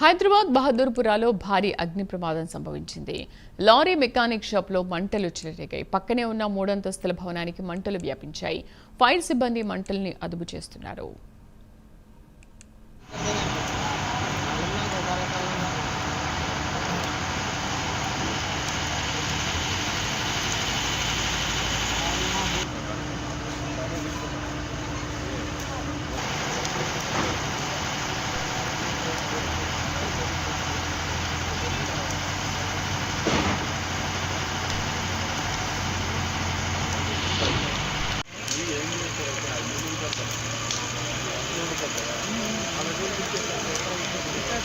హైదరాబాద్ బహదూర్పురాలో భారీ అగ్ని ప్రమాదం సంభవించింది. లారీ మెకానిక్ షాప్లో మంటలు చెలరేగాయి. పక్కనే ఉన్న మూడంతస్తుల భవనానికి మంటలు వ్యాపించాయి. ఫైర్ సిబ్బంది మంటల్ని అదుపు చేస్తున్నారు.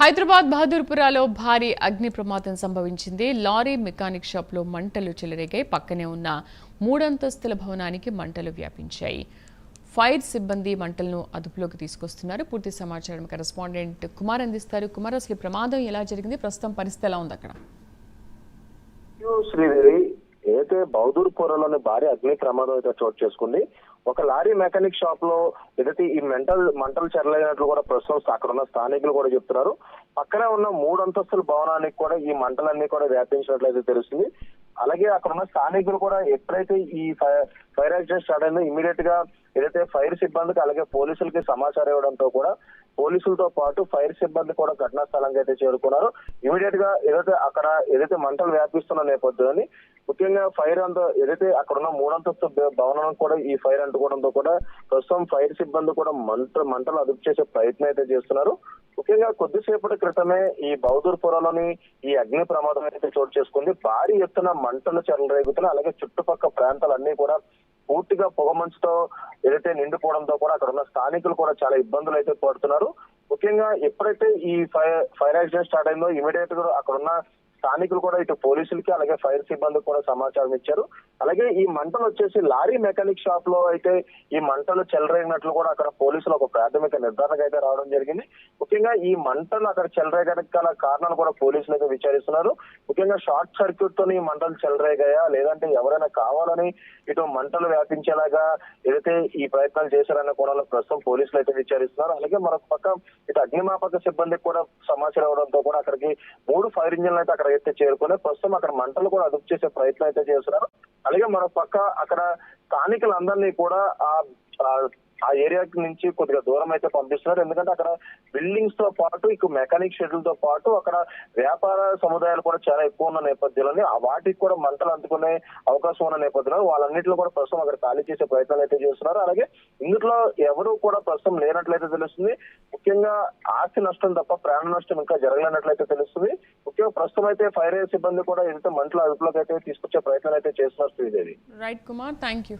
హైదరాబాద్ బహదూర్పురాలో భారీ అగ్ని ప్రమాదం సంభవించింది. లారీ మెకానిక్ షాప్లో మంటలు చెలరేగాయి. పక్కనే ఉన్న మూడంతస్తుల భవనానికి మంటలు వ్యాపించాయి. ఫైర్ సిబ్బంది మంటలను అదుపులోకి తీసుకొస్తున్నారు. పూర్తి సమాచారం కరెస్పాండెంట్ కుమార్ అందిస్తారు. కుమార్ అసలు ప్రమాదం ఎలా జరిగింది? ప్రస్తుతం పరిస్థితి ఎలా ఉంది అక్కడ? శ్రీదేవి ఏదైతే బౌదూర్పురంలోని భారీ అగ్ని ప్రమాదం అయితే చోటు చేసుకుంది ఒక లారీ మెకానిక్ షాప్లో ఏదైతే ఈ మెంటల్ మంటలు చెరలేనట్లు కూడా ప్రస్తుతం అక్కడ ఉన్న స్థానికులు కూడా చెప్తున్నారు. పక్కనే ఉన్న మూడు అంతస్తుల భవనానికి కూడా ఈ మంటలన్నీ కూడా వ్యాపించినట్లయితే తెలుస్తుంది. అలాగే అక్కడ ఉన్న స్థానికులు కూడా ఎప్పుడైతే ఈ ఫైర్ యాక్సిడెంట్ స్టార్ట్ అయిందో ఇమీడియట్గా ఏదైతే ఫైర్ సిబ్బందికి అలాగే పోలీసులకి సమాచారం ఇవ్వడంతో కూడా పోలీసులతో పాటు ఫైర్ సిబ్బంది కూడా ఘటనా స్థలంగా అయితే చేరుకున్నారు. ఇమీడియట్గా ఏదైతే అక్కడ ఏదైతే మంటలు వ్యాపిస్తున్న నేపథ్యాన్ని ముఖ్యంగా ఫైర్ అంత ఏదైతే అక్కడ ఉన్న మూడంతస్తు భ- భవనం కూడా ఈ ఫైర్ అంటుకోవడంతో కూడా ప్రస్తుతం ఫైర్ సిబ్బంది కూడా మంట మంటలు అదుపు చేసే ప్రయత్నం అయితే చేస్తున్నారు. ముఖ్యంగా కొద్దిసేపటి క్రితమే ఈ బౌదూర్పురంలోని ఈ అగ్ని ప్రమాదం అయితే చోటు చేసుకుంది. భారీ ఎత్తున మంటలు చెలరేగుతున్నాయి. అలాగే చుట్టుపక్కల ప్రాంతాలన్నీ కూడా పూర్తిగా పొగమంచుతో ఏదైతే నిండిపోవడంతో కూడా అక్కడ ఉన్న స్థానికులు కూడా చాలా ఇబ్బందులు అయితే పడుతున్నారు. ముఖ్యంగా ఎప్పుడైతే ఈ ఫైర్ ఫైర్ యాక్సిడెంట్ స్టార్ట్ అయిందో ఇమీడియట్గా అక్కడ ఉన్న స్థానికులు కూడా ఇటు పోలీసులకి అలాగే ఫైర్ సిబ్బందికి కూడా సమాచారం ఇచ్చారు. అలాగే ఈ మంటలు వచ్చేసి లారీ మెకానిక్ షాప్లో అయితే ఈ మంటలు చెలరేగినట్లు కూడా అక్కడ పోలీసులు ఒక ప్రాథమిక నిర్ధారణకు అయితే రావడం జరిగింది. ముఖ్యంగా ఈ మంటలు అక్కడ చెలరేగడానికి గల కారణాలు కూడా పోలీసులు అయితే విచారిస్తున్నారు. ముఖ్యంగా షార్ట్ సర్క్యూట్ తోని ఈ మంటలు చెలరేగాయా? లేదంటే ఎవరైనా కావాలని ఇటు మంటలు వ్యాపించేలాగా ఏదైతే ఈ ప్రయత్నాలు చేశారన్న కోణంలో ప్రస్తుతం పోలీసులు అయితే విచారిస్తున్నారు. అలాగే మరొక పక్క ఇటు అగ్నిమాపక సిబ్బందికి కూడా సమాచారం ఇవ్వడంతో కూడా అక్కడికి మూడు ఫైర్ ఇంజిన్లు అయితే అక్కడ అయితే చేరుకుని ప్రస్తుతం అక్కడ మంటలు కూడా అదుపు చేసే ప్రయత్నం అయితే చేస్తున్నారు. అలాగే మరొక పక్క అక్కడ స్థానికులందరినీ కూడా ఆ ఆ- ఏరియా నుంచి కొద్దిగా దూరం అయితే పంపిస్తున్నారు. ఎందుకంటే అక్కడ బిల్డింగ్స్తో పాటు ఇక మెకానిక్ షెడ్యూల్తో పాటు అక్కడ వ్యాపార సముదాయాలు కూడా చాలా ఎక్కువ ఉన్న నేపథ్యంలోనే వాటికి కూడా మంటలు అందుకునే అవకాశం ఉన్న నేపథ్యంలో వాళ్ళన్నింటిలో కూడా ప్రస్తుతం అక్కడ ఖాళీ చేసే ప్రయత్నాలు అయితే చేస్తున్నారు. అలాగే ఇందులో ఎవరు కూడా ప్రస్తుతం లేనట్లయితే తెలుస్తుంది. ముఖ్యంగా ఆస్తి నష్టం తప్ప ప్రాణ నష్టం ఇంకా జరగలేనట్లయితే తెలుస్తుంది. ముఖ్యంగా ప్రస్తుతం అయితే ఫైర్ సిబ్బంది కూడా ఏదైతే మంటల అదుపులోకి అయితే తీసుకొచ్చే ప్రయత్నాలు అయితే చేస్తున్నారు Sridevi. Right Kumar thank you